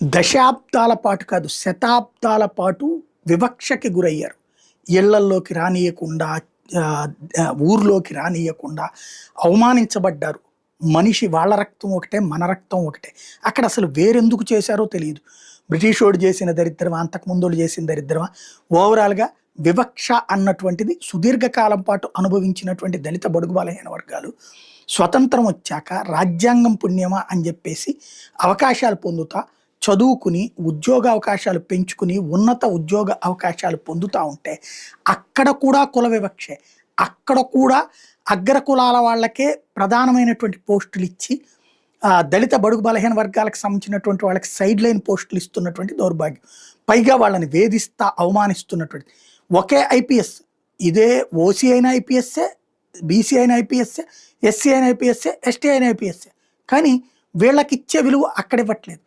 దశాబ్దాల పాటు కాదు శతాబ్దాల పాటు వివక్షకి గురయ్యారు. ఇళ్ళల్లోకి రానియకుండా ఊర్లోకి రానియకుండా అవమానించబడ్డారు. మనిషి వాళ్ళ రక్తం ఒకటే మన రక్తం ఒకటే. అక్కడ అసలు వేరెందుకు చేశారో తెలియదు. బ్రిటిష్ వాడు చేసిన దరిద్రమా అంతకుముందు చేసిన దరిద్రమా? ఓవరాల్గా వివక్ష అన్నటువంటిది సుదీర్ఘకాలం పాటు అనుభవించినటువంటి దళిత బడుగు బలహీన వర్గాలు స్వతంత్రం వచ్చాక రాజ్యాంగం పుణ్యమా అని చెప్పేసి అవకాశాలు పొందుతా చదువుకుని ఉద్యోగ అవకాశాలు పెంచుకుని ఉన్నత ఉద్యోగ అవకాశాలు పొందుతూ ఉంటే అక్కడ కూడా కుల వివక్షే. అక్కడ కూడా అగ్ర కులాల వాళ్ళకే ప్రధానమైనటువంటి పోస్టులు ఇచ్చి దళిత బడుగు బలహీన వర్గాలకు సంబంధించినటువంటి వాళ్ళకి సైడ్ లైన్ పోస్టులు ఇస్తున్నటువంటి దౌర్భాగ్యం. పైగా వాళ్ళని వేధిస్తా అవమానిస్తున్నటువంటి. ఒకే ఐపీఎస్. ఇదే ఓసీ అయిన ఐపీఎస్ఏ బీసీ అయిన ఐపీఎస్ఏ ఎస్సీ అయిన ఐపీఎస్ఏ ఎస్టీ అయిన ఐపీఎస్ఏ కానీ వీళ్ళకి ఇచ్చే విలువ అక్కడ ఇవ్వట్లేదు.